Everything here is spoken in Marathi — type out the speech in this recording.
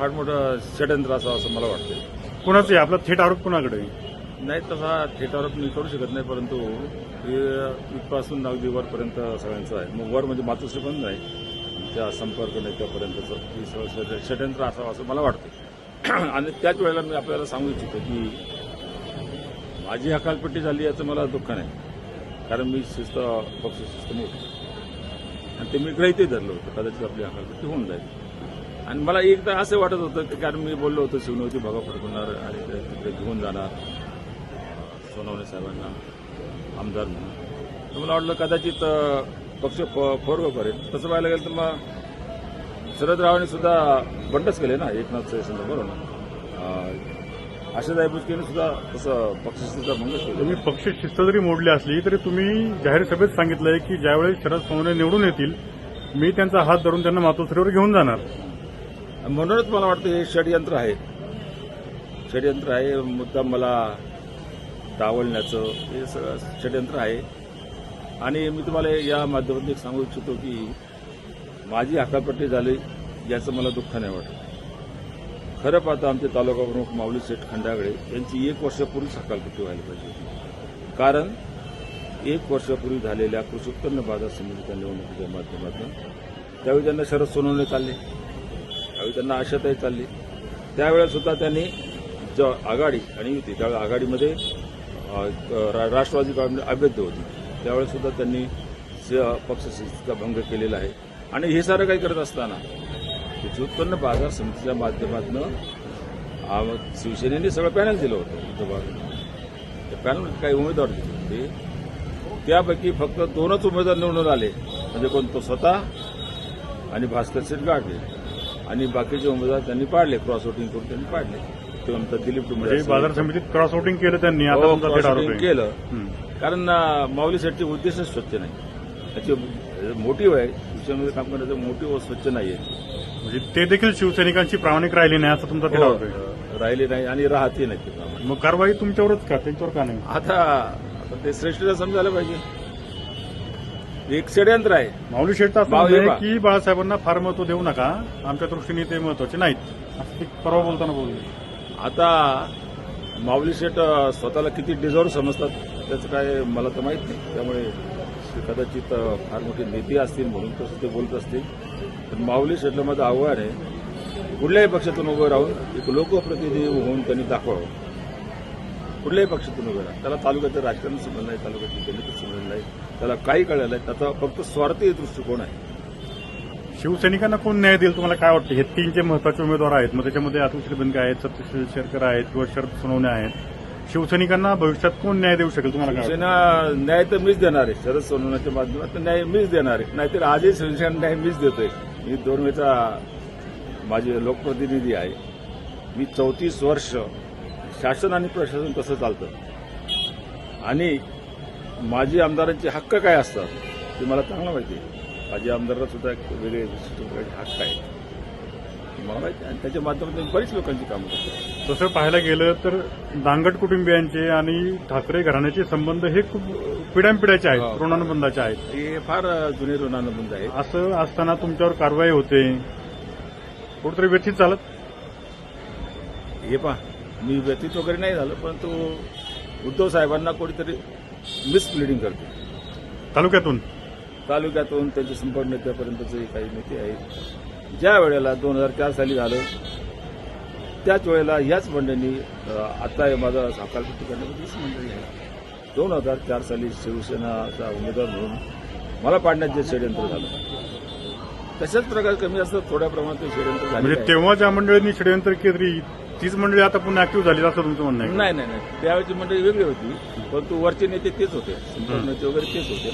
फार मोठं षडयंत्र असावं असं मला वाटतं कुणाचं आहे? आपला थेट आरोप कुणाकडे? नाही तसा थिएटरवर मी करू शकत नाही परंतु हे इथपासून अगदी वरपर्यंत सगळ्यांचं आहे. मग वर म्हणजे मातोश्री पण नाही. त्या संपर्क नेत्यापर्यंतचं षडयंत्र असावं असं मला वाटतं आणि त्याच वेळेला मी आपल्याला सांगू इच्छितो की माझी हकालपट्टी झाली याचं मला दुःख नाही. कारण मी शिस्त पक्ष शिस्त मोठी. आणि ते मी ग्रहितही धरलं होतं. कदाचित आपली हकालपट्टी होऊन जाईल. आणि मला एकदा असं वाटत होतं की कारण मी बोललो होतो शिवनवती भगा फडकवणार आणि ते तिकडे घेऊन जाणार सोनवणे साहेबांना आमदार म्हणून. तर मला वाटलं कदाचित पक्ष फ- फोर्ग करेल तसं पाहायला गेलं तर मग शरद सुद्धा बंडच केले ना एकनाथ शिंदे बरोबर ना? अं, आशाताई बुचकेने सुद्धा तसं पक्षशिस्त भंगच तुम्ही पक्षशिस्त जरी मोडली असली तरी तुम्ही जाहीर सभेत सांगितलंय की ज्यावेळेस शरद सोनवणे निवडून येतील मी त्यांचा हात धरून त्यांना मातोश्रीवर घेऊन जाणार. म्हणूनच मला वाटतं हे षडयंत्र आहे. षडयंत्र आहे मुद्दाम मला डावलण्याचं हे सगळं षडयंत्र आहे. आणि मी तुम्हाला या माध्यमातून एक सांगू इच्छितो की माझी हकापट्टी झाली याचं मला दुःख नाही वाटत. खरं पाहता आमचे तालुका प्रमुख माऊली शेठ खंडागळे यांची एक वर्षापूर्वीच हकालपट्टी व्हायला पाहिजे कारण एक वर्षापूर्वी झालेल्या कृषी उत्पन्न बाजार समितीच्या निवडणुकीच्या माध्यमातून त्यावेळी त्यांना शरद सोनवणे चालले. त्यावेळी त्यांना आशाताई चालली. त्यावेळेस सुद्धा त्यांनी ज आघाडी आणि युती त्यावेळेस आघाडीमध्ये रा- राष्ट्रवादी काँग्रेस अभेद्य होती. त्यावेळेस सुद्धा त्यांनी पक्षशिस्तीचा भंग केलेला आहे. आणि हे सारं काही करत असताना कृषी उत्पन्न बाजार समितीच्या माध्यमातून शिवसेनेने सगळं पॅनल दिलं होतं त्या पॅनल काही उमेदवार दिले होते. त्यापैकी फक्त दोनच उमेदवार निवडून आले. म्हणजे कोण तो स्वतः आणि भास्कर शेठ गाडगे आणि बाकीचे उमेदवार त्यांनी पाडले क्रॉस वोटिंग करून त्यांनी पाडले. ते दिलीप डुंबरे म्हणजे. बाजार समितीत क्रॉस वोटिंग केलं त्यांनी आता हो, क्रॉस वोटिंग आहे. केलं. कारण माऊली शेठचे उद्देशच स्वच्छ नाही. त्याची मोटिव्ह आहे. शिक्षणामध्ये काम करण्याचं मोटिव्ह स्वच्छ नाहीये. म्हणजे ते देखील शिवसैनिकांची प्रामाणिक राहिली नाही असं तुमचा हो, आहे. अं, राहिले नाही आणि राहते नाही मग कारवाई तुमच्यावरच का? त्यांच्यावर का नाही? आता आता ते श्रेष्ठता समजायला पाहिजे. एक षडयंत्र आहे. माऊली असं आहे की बाळासाहेबांना फार महत्त्व देऊ नका? आमच्या दृष्टीने ते महत्त्वाचे नाहीत. असं ते परवा बोलताना बोलले. आता माऊली शेठ अ, स्वतःला किती डिझर्व समजतात त्याचं काय मला तर माहीत नाही. त्यामुळे कदाचित अ, फार मोठे नेते असतील म्हणून तसं ते बोलत असतील. पण माऊली शेठला माझं आव्हान आहे कुठल्याही पक्षातून उभं राहून एक लोकप्रतिनिधी होऊन त्यांनी दाखवावं. कुठल्याही पक्षातून उभं राहा त्याला तालुक्याचं राजकारण समजलं नाही तालुक्याची गणित समजलं नाही त्याला काही कळलं नाही त्याचा फक्त स्वार्थी दृष्टिकोन आहे. शिवसैनिकांना कोण न्याय देईल तुम्हाला काय वाटतं? हे तीन जे महत्त्वाचे उमेदवार आहेत. मग त्याच्यामध्ये अतुल श्रीबंके आहेत सत्यशील शेरकर आहेत किंवा शरद सोनवणे आहेत. शिवसैनिकांना भविष्यात कोण न्याय देऊ शकेल तुम्हाला काय? शिवसेना न्याय तर मीच देणार आहे. शरद सोनवण्याच्या माध्यमातून न्याय मीच देणार आहे. नाहीतर आजही शिवसेना न्याय मीच देतोय. मी दोन वेळचा माझे लोकप्रतिनिधी आहे. मी चौतीस वर्ष शासन आणि प्रशासन कसं चालतं? आणि माझी आमदारांचे हक्क काय असतात ते मला चांगलं माहिती आहे. माझ्या आमदाराला सुद्धा एक वेगळे विशिष्ट प्रकारचे हक्क आहेत. ते मला माहिती आहे. आणि त्याच्या माध्यमातून बरीच लोकांची कामं करतो तसं पाहायला गेलं तर दांगट कुटुंबियांचे आणि ठाकरे घराण्याचे संबंध हे खूप पिढ्यानपिढ्याचे हो. आहेत ऋणानुबंधाचे आहेत. हे फार जुने ऋणानुबंध आहे असं असताना तुमच्यावर कारवाई होते. कुठेतरी व्यथित चालत? हे पहा. मी व्यतीत वगैरे नाही झालं परंतु उद्धव साहेबांना कोणीतरी मिसप्लिडिंग करते. तालुक्यातून? तालुक्यातून त्यांचे संपर्क नेत्यापर्यंतचे काही नेते आहेत. ज्या वेळेला दोन हजार चार साली झालं त्याच वेळेला याच मंडळींनी अं, आता हे माझा साकारपट्टी करण्यामध्ये हीच मंडळी आहे. दोन हजार चार साली शिवसेनाचा उमेदवार म्हणून मला पाडण्याचे षडयंत्र झालं तशाच प्रकारे कमी असतं थोड्या प्रमाणात ते षडयंत्र म्हणजे झाले तेव्हा ज्या मंडळींनी षडयंत्र केली तीच मंडळी आता पुन्हा ऍक्टिव्ह झाली असं तुमचं म्हणणं आहे नाही नाही नाही. त्यावेळेची मंडळी वेगळी होती. परंतु वरचे नेते तेच होते. वगैरे तेच होते.